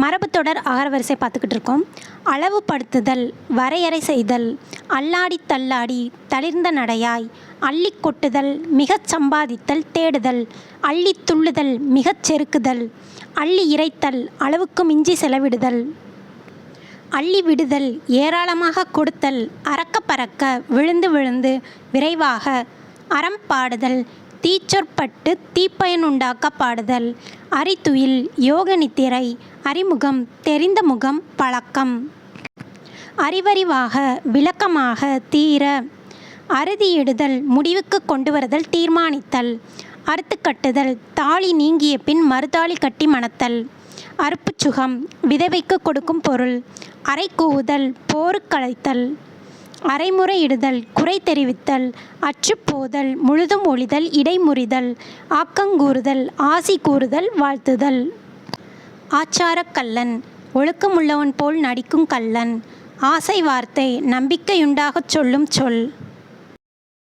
மரபுத்தொடர் அகரவரிசை பார்த்துக்கிட்டு இருக்கோம். அளவுபடுத்துதல் வரையறை செய்தல் அல்லாடி தள்ளாடி தளிர்ந்த நடையாய் அள்ளி கொட்டுதல் மிகச் சம்பாதித்தல் தேடுதல் அள்ளி துள்ளுதல் மிகச் செருக்குதல் அள்ளி இறைத்தல் அளவுக்கு மிஞ்சி செலவிடுதல் அள்ளி விடுதல் ஏராளமாக கொடுத்தல் அறக்க பறக்க விழுந்து விழுந்து விரைவாக அறம் பாடுதல் தீச்சொற்பட்டு தீப்பயனுண்டாக்க பாடுதல். அரித்துயில் யோக நித்திரை அறிமுகம் தெரிந்த முகம் பழக்கம். அறிவறிவாக விளக்கமாக தீர. அறுதியிடுதல் முடிவுக்கு கொண்டு வருதல் தீர்மானித்தல். அறுத்து கட்டுதல் தாலி நீங்கிய பின் மறுதாளி கட்டி மணத்தல். அறுப்புச் சுகம் விதவைக்கு கொடுக்கும் பொருள். அரை கூவுதல் போருக்கழைத்தல் அரைமுறையிடுதல் குறை தெரிவித்தல் அற்றுப்போதல் முழுதும் ஒளிதல் இடைமுறிதல் ஆக்கங்கூறுதல் ஆசி கூறுதல் வாழ்த்துதல். ஆச்சாரக் கள்ளன் ஒழுக்கமுள்ளவன் போல் நடிக்கும் கள்ளன் ஆசை வார்த்தை நம்பிக்கையுண்டாகச் சொல்லும் சொல்.